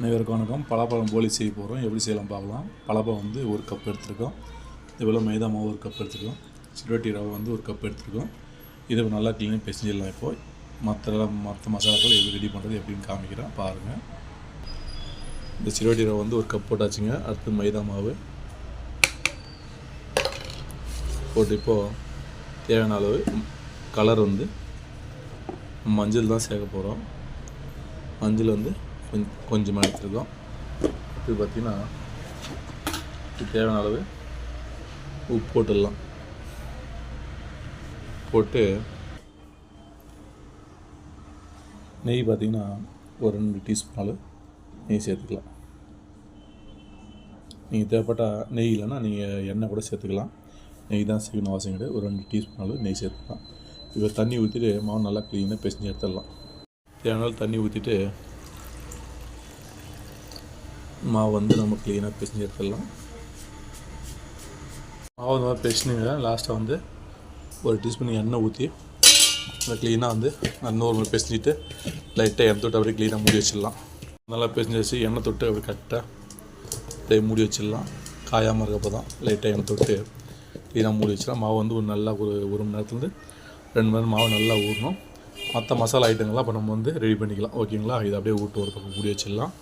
அனைவருக்கும் வணக்கம். பலாப்பழம் போலி செய்ய போகிறோம் எப்படி செய்யலாம் பார்க்கலாம். பலாப்பழம் வந்து ஒரு கப் எடுத்துருக்கோம். இதுபோல் மைதா மாவு ஒரு கப் எடுத்துருக்கோம். சிறுவட்டி ரவை வந்து ஒரு கப் எடுத்துருக்கோம். இதை நல்லா க்ளீனாக பிசைஞ்சிடலாம் இப்போ. மற்ற மற்ற மசாலாக்கள் எப்படி ரெடி பண்ணுறது எப்படின்னு காமிக்கிறேன். பாருங்கள் இந்த சிறுவட்டி ரவை வந்து ஒரு கப் போட்டாச்சுங்க. அடுத்து மைதா மாவு. போட்டு இப்போது தேவையான அளவு கலர் வந்து மஞ்சள் தான் சேர்க்க போகிறோம் மஞ்சள் வந்து கொஞ்சம் கொஞ்சமாக எடுத்துருக்கோம். இது பார்த்திங்கன்னா தேவையான அளவு உப்பு போட்டுடலாம். போட்டு நெய் பார்த்திங்கன்னா ஒரு ரெண்டு டீஸ்பூன் அளவு நெய் சேர்த்துக்கலாம். நீங்கள் தேவைப்பட்டால் நெய் இல்லைன்னா நீங்கள் எண்ணெய் கூட சேர்த்துக்கலாம். நெய் தான் சேர்க்கணும் அவசியம் கிடையாது. ஒரு ரெண்டு டீஸ்பூன் அளவு நெய் சேர்த்துக்கலாம். இப்போ தண்ணி ஊற்றிட்டு மாவு நல்லா க்ளீனாக பிசைஞ்சு எடுத்துடலாம். தேவையான தண்ணி ஊற்றிட்டு மாவு வந்து நம்ம க்ளீனாக பிசைஞ்சு எடுத்துடலாம். மாவு இந்த மாதிரி பிசைஞ்சுங்க லாஸ்ட்டாக வந்து ஒரு டீஸ்பூன் எண்ணெய் ஊற்றி அதை க்ளீனாக வந்து இன்னொரு முறை பிசைஞ்சிட்டு லைட்டாக எண்ணெய் தொட்டு அப்படியே க்ளீனாக மூடி வச்சிடலாம். நல்லா பிசைஞ்சு வச்சு எண்ணெய் தொட்டு அப்படியே கரெக்டாக அப்படியே மூடி வச்சிடலாம். காயாமல் இருக்கப்போ தான் லைட்டாக எண்ணெய் தொட்டு க்ளீனாக மூடி வச்சிடலாம். மாவு வந்து ஒரு நல்லா ஒரு ஒரு மணி நேரத்துலேருந்து ரெண்டு மணி நேரம் மாவு நல்லா ஊறணும். மற்ற மசாலா ஐட்டங்கள்லாம் இப்போ நம்ம வந்து ரெடி பண்ணிக்கலாம். ஓகேங்களா இதை அப்படியே ஊட்டு ஒரு பக்கம் மூடி வச்சிடலாம்.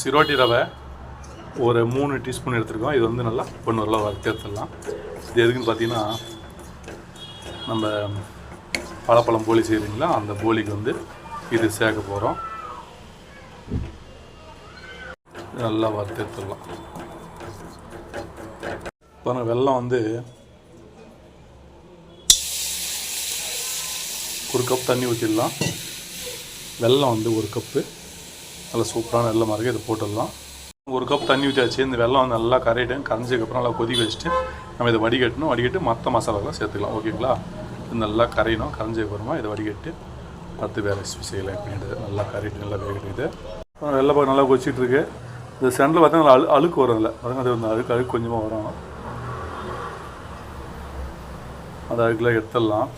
சிரோட்டி ரவை ஒரு மூணு டீஸ்பூன் எடுத்துருக்கோம். இது வந்து நல்லா பொண்ணு நல்லா வறுத்து எடுத்துடலாம். இது எதுக்குன்னு பார்த்தீங்கன்னா நம்ம பழப்பழம் போலி செய்கிறீங்களா அந்த போலிக்கு வந்து இது சேர்க்க போகிறோம் நல்லா வறுத்து எடுத்துடலாம். பாருங்க வெல்லம் வந்து ஒரு கப் தண்ணி ஊற்றிடலாம் வெல்லம் வந்து ஒரு கப்பு. நல்லா சூப்பரான வெள்ளமாக இருக்குது இதை போட்டுடலாம். ஒரு கப் தண்ணி ஊற்றியாச்சு இந்த வெள்ளம் வந்து நல்லா கரையிட்டு கரைஞ்சதுக்கப்புறம் நல்லா கொதிக்க வச்சுட்டு நம்ம இதை வடிகட்டணும். வடிகட்டு மற்ற மசாலாலாம் சேர்த்துக்கலாம். ஓகேங்களா? இது நல்லா கரையணும். கரைஞ்சதுக்கப்புறமா இதை வடிகட்டு அடுத்து வேறு ரெசிபி செய்யலாம். எப்படின்றது நல்லா கரையிட்டு நல்லா வேகட்டு இது வெள்ளை பாக்கு நல்லா கொச்சிட்டு இருக்கு. இந்த சென்டரில் பார்த்தா நல்லா அழு அழுக்கு வரும் இல்லை பாருங்க அது வந்து அழுக்கு அழுக்கு கொஞ்சமாக வரும். அந்த அழுக்கில் எடுத்துடலாம்.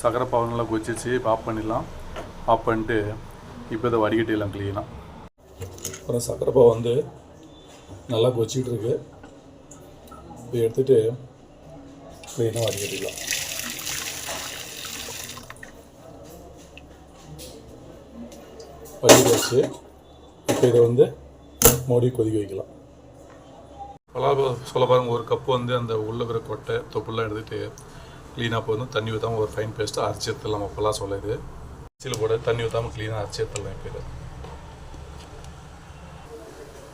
சக்கரை பாவு நல்லா கொச்சிச்சு பாப் பண்ணிடலாம். ஆஃப் பண்ணிட்டு இப்போ இதை வடிகட்டிடலாம் க்ளீனாக அப்புறம் சக்கரை பாவு வந்து நல்லா கொச்சிட்டு இருக்கு. இப்போ எடுத்துட்டு க்ளீனாக வடிகட்டிடலாம். வடிகட்டி வச்சு இப்போ இதை வந்து மூடி கொதிக்க வைக்கலாம். சொல்ல பாருங்க ஒரு கப்பு வந்து அந்த உள்ள இருக்கிற கொட்டை தொப்புலாம் எடுத்துகிட்டு க்ளீனாக போதும். தண்ணி ஊற்றாமல் ஒரு ஃபைன் பேஸ்ட்டு அரைச்சி எடுத்துடலாம் அப்போல்லாம் சொல்ல இது. மிக்சியில் போட தண்ணி ஊற்றாமல் க்ளீனாக அரைச்சி எடுத்துடலாம் இப்போ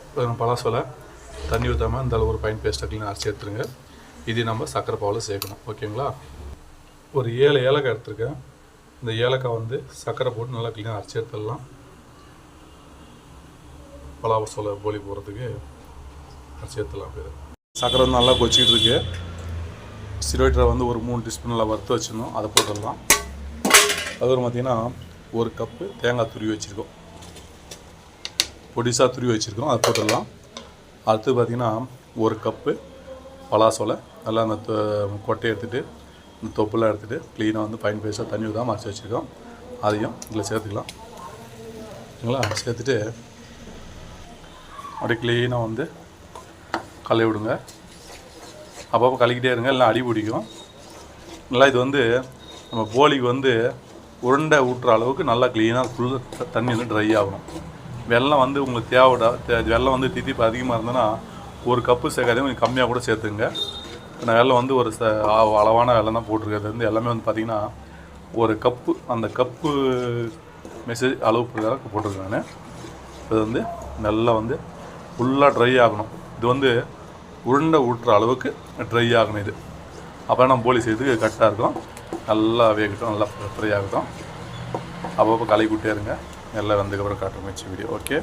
இப்போ நம்ம பலா சொல்ல. தண்ணி ஊற்றாமல் இந்த அளவு ஒரு பைன் பேஸ்ட்டை க்ளீனாக அரைச்சி எடுத்துருங்க. இது நம்ம சக்கரை பாவில் சேர்க்கணும். ஓகேங்களா ஒரு ஏழு ஏலக்காய் எடுத்திருக்கேன். இந்த ஏலக்காய் வந்து சக்கரை போட்டு நல்லா க்ளீனாக அரைச்சி எடுத்துடலாம். பலாவ சொல்ல போலி போகிறதுக்கு அரைச்சி எடுத்துடலாம் பேர். சக்கரை வந்து நல்லா கொச்சிக்கிட்டு இருக்கு. சிறுவட்டரை வந்து ஒரு மூணு டீஸ்பூன் நல்லா வறுத்து வச்சிடணும். அதை போட்டுடலாம். அதுக்கப்புறம் பார்த்தீங்கன்னா ஒரு கப்பு தேங்காய் துருவி வச்சுருக்கோம். பொடிசாக துருவி வச்சுருக்கோம். அதை போட்டுடலாம். அடுத்து பார்த்திங்கன்னா ஒரு கப்பு பலாசோலை நல்லா அந்த தொ- கொட்டையை எடுத்துகிட்டு இந்த தொப்புலாம் எடுத்துகிட்டு க்ளீனாக வந்து ஃபைன் பேஸாக தண்ணி ஊற்றாம மறைச்சி வச்சுருக்கோம். அதையும் இதில் சேர்த்துக்கலாம். சரிங்களா? சேர்த்துட்டு அப்படியே க்ளீனாக வந்து கழுவி விடுங்க. அப்பப்போ கழுக்கிட்டே இருங்க. இல்லைன்னா அடி பிடிக்கும். நல்லா இது வந்து நம்ம போலிக்கு வந்து உருண்டை ஊட்டுற அளவுக்கு நல்லா க்ளீனாக ஃபுல் தண்ணி வந்து ட்ரை ஆகணும். வெள்ளம் வந்து உங்களுக்கு தேவைடா தே- வெள்ளம் வந்து தித்திப்பு அதிகமாக இருந்ததுன்னா ஒரு கப்பு சேர்க்காதே கொஞ்சம் கம்மியாக கூட சேர்த்துங்க நான் வெள்ளம் வந்து ஒரு ச அளவான வெள்ளம் தான் போட்டிருக்கிறது. வந்து எல்லாமே வந்து பார்த்திங்கன்னா ஒரு கப்பு அந்த கப்பு மெசேஜ் அளவு பிரகாரம் போட்டிருக்கேன் நான். இது வந்து நல்லா வந்து ஃபுல்லாக ட்ரை ஆகணும். இது வந்து உருண்டை ஊட்டுற அளவுக்கு ட்ரை ஆகணும் இது. அப்போ நம்ம போலி செய்யறதுக்கு கரெக்டாக இருக்கும். நல்லா வேகட்டும் நல்லா ஃப்ரை ஆகட்டும் அப்பப்போ களை விட்டே இருங்க. எல்லாம் வந்ததுக்கப்புறம் காட்டுற முயற்சி வீடியோ ஓகே?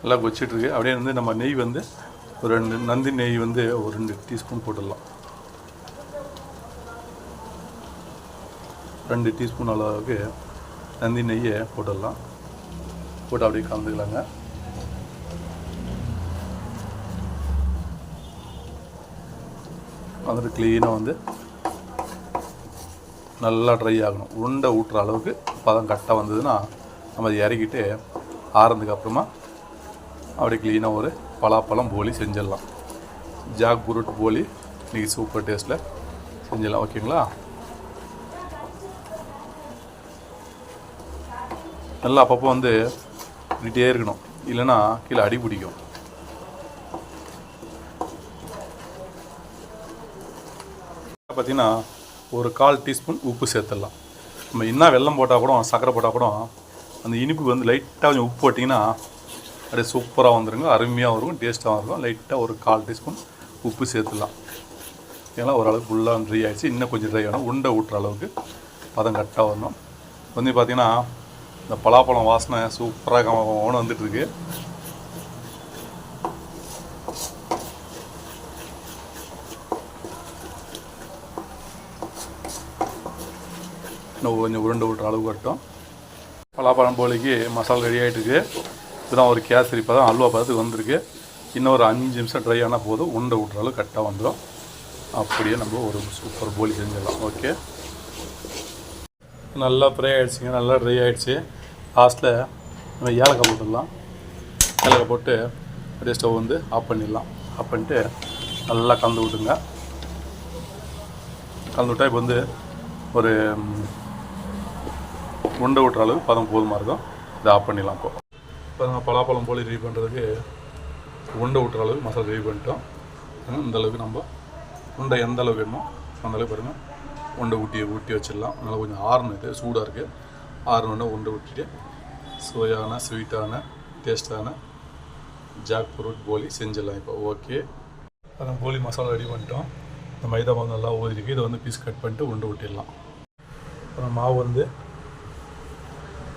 நல்லா கொச்சிட்ருக்கு. அப்படியே வந்து நம்ம நெய் வந்து ஒரு ரெண்டு நந்தி நெய் வந்து ஒரு ரெண்டு டீஸ்பூன் போட்டுடலாம். ரெண்டு டீஸ்பூன் அளவுக்கு நந்தி நெய்யை போட்டுடலாம். போட்டு அப்படியே கலந்துக்கலாங்க. வந்துட்டு க்ளீனாக வந்து நல்லா ட்ரை ஆகணும். உருண்டை ஊட்டுற அளவுக்கு பதம் கரெக்டாக வந்ததுன்னா நம்ம அதை இறக்கிட்டு ஆறுனதுக்கு அப்புறமா அப்படியே க்ளீனாக ஒரு பலாப்பழம் போலி செஞ்சிடலாம். ஜாக் புருட் போலி இன்றைக்கி சூப்பர் டேஸ்ட்டில் செஞ்சிடலாம். ஓகேங்களா? நல்லா அப்பப்போ வந்து பண்ணிகிட்டே இருக்கணும். இல்லைன்னா கீழே அடி பிடிக்கும். பார்த்தீங்கன்னா ஒரு கால் டீஸ்பூன் உப்பு சேர்த்துடலாம். நம்ம என்ன வெல்லம் போட்டால் கூட சக்கரை போட்டால் கூட அந்த இனிப்பு வந்து லைட்டாக கொஞ்சம் உப்பு போட்டிங்கன்னா அப்படியே சூப்பராக வந்துருங்க. அருமையாக இருக்கும் டேஸ்ட்டாகவும் இருக்கும். லைட்டாக ஒரு கால் டீஸ்பூன் உப்பு சேர்த்துடலாம். ஏன்னா ஓரளவுக்கு ஃபுல்லாக ட்ரை ஆகிடுச்சு இன்னும் கொஞ்சம் ட்ரை ஆகணும். உண்டை ஊட்டுற அளவுக்கு பதம் கரெக்டாக வரணும். வந்து பார்த்தீங்கன்னா இந்த பலாப்பழம் வாசனை சூப்பராக ஓன வந்துட்டுருக்கு இன்னும் கொஞ்சம் உருண்டை விட்டுற அளவு கட்டும் பலாப்பழம் போலிக்கு மசாலா ரெடி ஆகிட்டு இருக்கு. இதுதான் ஒரு கேசரி இப்போ தான் அல்வா பதத்துக்கு வந்திருக்கு. இன்னும் ஒரு அஞ்சு நிமிஷம் ட்ரை ஆனால் போதும். உருண்டை விட்டுற அளவு கரெக்டாக வந்துடும் அப்படியே நம்ம ஒரு சூப்பர் போலி செஞ்சிடலாம். ஓகே நல்லா ஃப்ரை ஆகிடுச்சிங்க நல்லா ட்ரை ஆகிடுச்சு லாஸ்ட்டில் நம்ம ஏலக்காய் போட்டுடலாம். ஏலக்காய் போட்டு அப்படியே ஸ்டவ் வந்து ஆஃப் பண்ணிடலாம். ஆஃப் பண்ணிட்டு நல்லா கலந்து விட்டுங்க கலந்து விட்டால் இப்போ வந்து ஒரு உண்டை உருண்டை விட்டுற அளவுக்கு பதம் போதுமாக இருக்கும்? இதை ஆஃப் பண்ணிடலாம் இப்போ. இப்போ நம்ம பலாப்பழம் போலி ரெடி பண்ணுறதுக்கு உருண்டை விட்டுற அளவுக்கு மசாலா ரெடி பண்ணிட்டோம். இந்த அளவுக்கு நம்ம உண்டை எந்த அளவுக்கு வேணுமோ அந்த அளவுக்கு பாருங்கள் உருண்டை ஊட்டி ஊட்டி வச்சிடலாம். நல்லா கொஞ்சம் ஆறுனுது சூடாக இருக்குது ஆறுனோடனே உண்டை ஊட்டிட்டு சுவையான ஸ்வீட்டான டேஸ்டான ஜாக் ஃப்ரூட் போலி செஞ்சிடலாம் இப்போ. ஓகே அந்த போலி மசாலா ரெடி பண்ணிட்டோம். இந்த மைதா மாவு நல்லா ஊதிருக்கு இதை வந்து பீஸ் கட் பண்ணிட்டு உண்டை ஊட்டிடலாம். அப்புறம் மாவு வந்து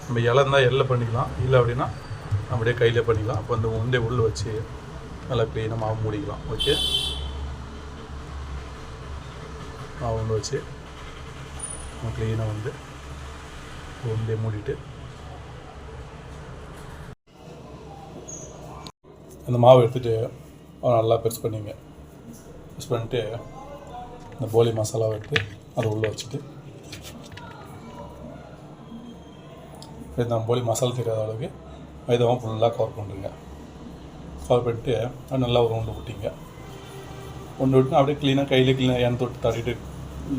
நம்ம இலந்தால் இருந்தால் எல்லை பண்ணிக்கலாம். இல்லை அப்படின்னா அப்படியே கையில் பண்ணிக்கலாம். அப்போ அந்த உண்டை உள்ளே வச்சு நல்லா க்ளீனாக மாவு மூடிக்கலாம். ஓகே மாவு உண்டு வச்சு நம்ம க்ளீனாக வந்து உண்டை மூடிட்டு அந்த மாவு எடுத்துகிட்டு நல்லா பெருசு பண்ணிங்க. பெருசு பண்ணிட்டு இந்த போலி மசாலாவை எடுத்து அதை உள்ளே வச்சுட்டு நம்ம போலி மசாலா தெரியாத அளவுக்கு மைதாவும் ஃபுல்லாக கவர் பண்ணுறீங்க கவர் பண்ணிட்டு அது நல்லா ஒரு உண்டு விட்டீங்க உண்டு விட்டு அப்படியே க்ளீனாக கையில் க்ளீனாக எண்ணெய் தொட்டு தட்டிட்டு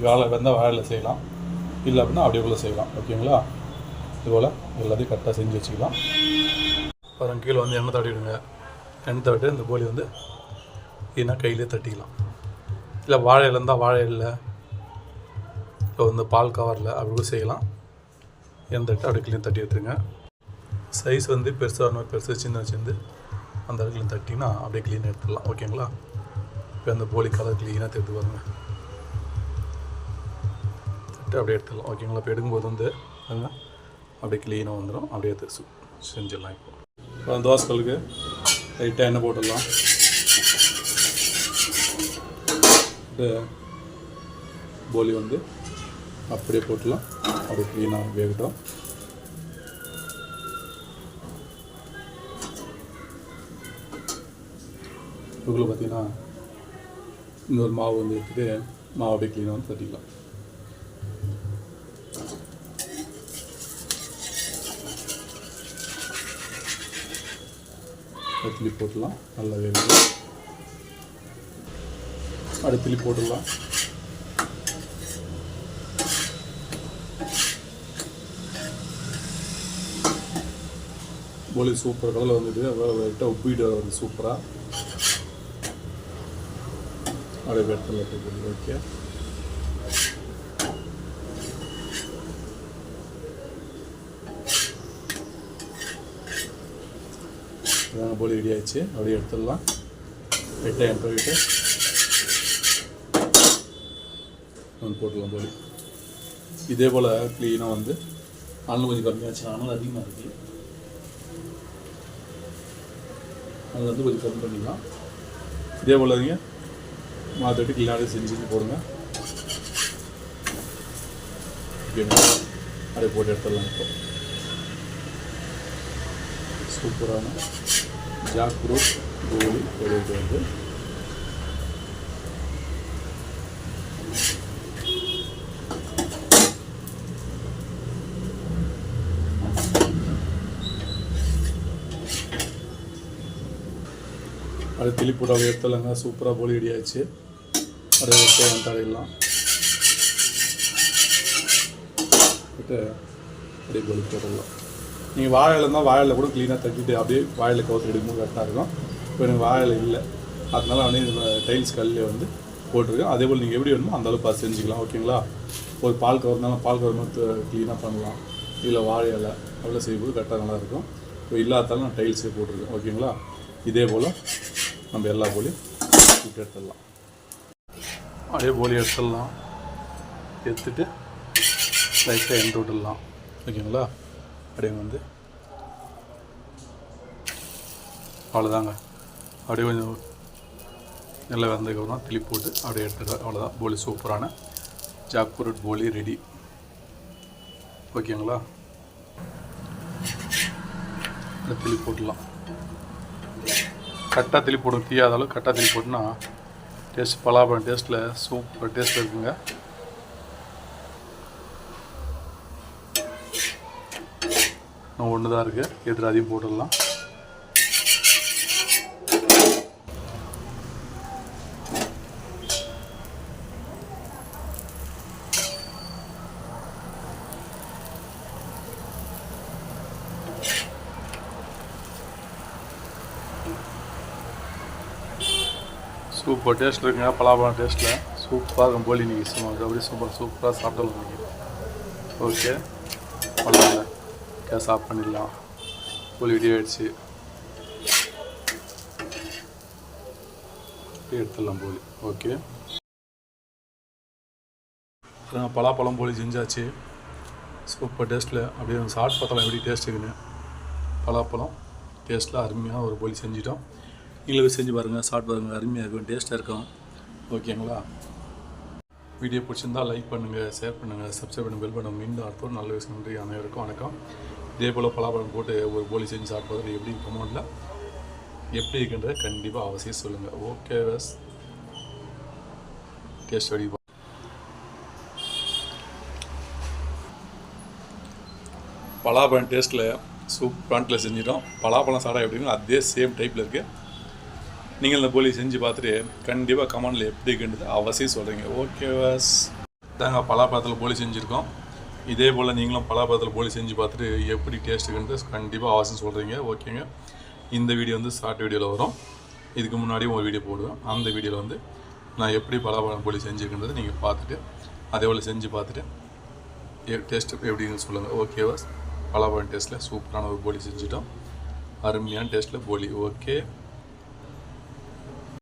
வேலை வந்தால் வேலையில் செய்யலாம். இல்லை அப்படின்னா அப்படியே உள்ள செய்யலாம். ஓகேங்களா இதுபோல் எல்லாத்தையும் கரெக்டாக செஞ்சு வச்சுக்கலாம். அப்புறம் கீழே வந்து எண்ணெய் தட்டிவிடுங்க எண்ணெய் தட்டி இந்த போலி வந்து க்ளீனாக கையிலே தட்டிக்கலாம். இல்லை வாழை இருந்தால் வாழை இல்லை இப்போ வந்து பால் கவரில் அப்படி கூட செய்யலாம். எந்த தட்டு அப்படியே தட்டி எடுத்துருங்க. சைஸ் வந்து பெருசாக வேணும் பெருசாக சின்ன வச்சுருந்து அந்த இடத்துல தட்டினா அப்படியே க்ளீனாக எடுத்துடலாம். ஓகேங்களா இப்போ அந்த போலி கலர் க்ளீனாக தெரிஞ்சு பாருங்க. தட்டு அப்படியே எடுத்துடலாம். ஓகேங்களா இப்போ எடுக்கும்போது வந்து அப்படியே க்ளீனாக வந்துடும் அப்படியே தெரிசு செஞ்சிடலாம் இப்போ. இப்போ அந்த தோசைகளுக்கு லைட்டாக எண்ணெய் போட்டுடலாம். போலி வந்து அப்படியே போட்டுடலாம். அப்படியே க்ளீனாக வேகட்டும். இதுக்குள்ள பார்த்தீங்கன்னா இன்னொரு மாவு வந்து எடுத்துட்டு மாவு அப்படியே க்ளீனாக வந்து தட்டிக்கலாம். திருப்பி போட்டுடலாம். நல்லா வேணும் அடுத்து திருப்பி போட்டுடலாம். போலி சூப்பர் கலரில் வந்துட்டு லைட்டாக உப்பிட்டு வருது சூப்பராக அப்படியே வெட்டல ஓகே அதான் போலி ரெடி ஆயிடுச்சு. அப்படியே எடுத்துடலாம். லைட்டாக என் வந்து போட்டுடலாம் போலி. இதே போல் க்ளீனாக வந்து ஆளும் கொஞ்சம் கம்மியாச்சு அனல் அதிகமாக இருக்குது அது வந்து கொஞ்சம் கம்மி பண்ணிக்கலாம். இதே போல் நீங்கள் மாற்றிட்டு கிளீனாக செஞ்சு செஞ்சு போடுங்க ஓகேங்களா அப்படியே போட்டு எடுத்துடலாம் இப்போ. சூப்பரான ஜாக்ரூட் ஃப்ரூட் கோலி போட்டு வந்து அது திளி போட்டு சூப்பராக போலி ரெடி ஆயிடுச்சு அப்படியே வெங்காயம் தடையெல்லாம் போட்டு அப்படியே போலி போடலாம் நீங்கள் வாழையில இருந்தால் வாழையில் கூட க்ளீனாக தட்டிட்டு அப்படியே வாழையில் கவுத்து எடுக்கும்போது கரெக்டாக இருக்கும். இப்போ எனக்கு வாழையில இல்லை. அதனால அப்படியே டைல்ஸ் கல்லில் வந்து போட்டிருக்கேன். அதே போல் நீங்கள் எப்படி வேணுமோ அந்த அளவுக்கு பார்த்து செஞ்சுக்கலாம். ஓகேங்களா? ஒரு பால் கவர் இருந்தாலும் பால் கவர் மட்டும் க்ளீனாக பண்ணலாம். இல்லை வாழை இலை அவ்வளோ செய்யும்போது கரெக்டாக நல்லாயிருக்கும் இப்போ இல்லாதாலும் நான் டைல்ஸே போட்டிருக்கேன். ஓகேங்களா? இதே போல் நம்ம எல்லா போலியும் சுட்டு எடுத்துடலாம். அப்படியே போலி எடுத்துடலாம். எடுத்துட்டு லைட்டாக எண்ணெய் விட்டுடலாம். ஓகேங்களா? அப்படியே வந்து அவ்வளோதாங்க. அப்படியே கொஞ்சம் நல்லா வந்ததுக்கப்புறம் திளி போட்டு அப்படியே எடுத்துக்கலாம் அவ்வளோதான். போலி சூப்பரான ஜாக்ஃப்ரூட் போலி ரெடி. ஓகேங்களா? இந்த திளி போட்டுடலாம். கட்டாக திளி போடும் தீயாத அளவுக்கு கட்டாக திளி போட்டுனா டேஸ்ட் பலாபழம் டேஸ்ட்டில் சூப்பர் டேஸ்ட் இருக்குங்க. ஒன்று தான் இருக்குது எதிராக அதையும் போட்டுடலாம். சூப்பர் டேஸ்ட் இருக்குங்க பலாப்பழம் டேஸ்ட்டில் சூப்பராக இருக்கும் போலி நீங்கள் சும்மா அப்படியே சூப்பர் சூப்பராக சாப்பிடலாம் நீங்கள் ஓகே. அவ்வளோதாங்க கேஸ் ஆஃப் பண்ணிடலாம். போலி ரெடி ஆகிடுச்சு எடுத்துடலாம் போலி. ஓகே. பலாப்பழம் போலி செஞ்சாச்சு. சூப்பர் டேஸ்ட்டில் அப்படியே சாப்பிட்டு பார்த்தலாம் எப்படி டேஸ்ட் இருக்குன்னு. பலாப்பழம் டேஸ்ட்டில் அருமையாக ஒரு போலி செஞ்சிட்டோம். நீங்களும் செஞ்சு பாருங்கள் சாப்பிட்டு பாருங்கள் அருமையாக இருக்கும் டேஸ்ட்டாக இருக்கும். ஓகேங்களா வீடியோ பிடிச்சிருந்தால் லைக் பண்ணுங்கள் ஷேர் பண்ணுங்கள் சப்ஸ்கிரைப் பண்ணுங்கள் பெல் பண்ணுங்கள் மீண்டும் அடுத்த நல்ல விஷயம் நன்றி அனைவருக்கும் வணக்கம். இதே போல் பலாப்பழம் போட்டு ஒரு போலி செஞ்சு சாப்பிட்றது எப்படி கமெண்ட்டில் எப்படி இருக்குன்றதை கண்டிப்பாக அவசியம் சொல்லுங்கள் ஓகே பஸ் டேஸ்ட் அடி பலாப்பழம் டேஸ்ட்டில் சூப் ப்ராண்ட்டில் செஞ்சிட்டோம் பலாப்பழம் சாடா எப்படின்னு அதே சேம் டைப்பில் இருக்குது நீங்கள் இந்த போலி செஞ்சு பார்த்துட்டு கண்டிப்பாக கமெண்டில் எப்படி இருக்குன்றது அவசியம் சொல்கிறீங்க ஓகே வாஸ் தாங்க பலாப்பழத்தில் போலி செஞ்சுருக்கோம். இதே போல் நீங்களும் பலாப்பழத்தில் போலி செஞ்சு பார்த்துட்டு எப்படி டேஸ்ட்டுக்குன்றது கண்டிப்பாக அவசியம் சொல்கிறீங்க ஓகேங்க இந்த வீடியோ வந்து ஷார்ட் வீடியோவில் வரும். இதுக்கு முன்னாடியும் ஒரு வீடியோ போடுவேன். அந்த வீடியோவில் வந்து நான் எப்படி பலாப்பழம் போலி செஞ்சுருக்கின்றதை நீங்கள் பார்த்துட்டு அதே போல் செஞ்சு பார்த்துட்டு டேஸ்ட் எப்படின்னு சொல்லுங்கள் ஓகேவா பலாப்பழம் டேஸ்ட்டில் சூப்பரான ஒரு போலி செஞ்சுட்டோம். அருமையான டேஸ்ட்டில் போலி. ஓகே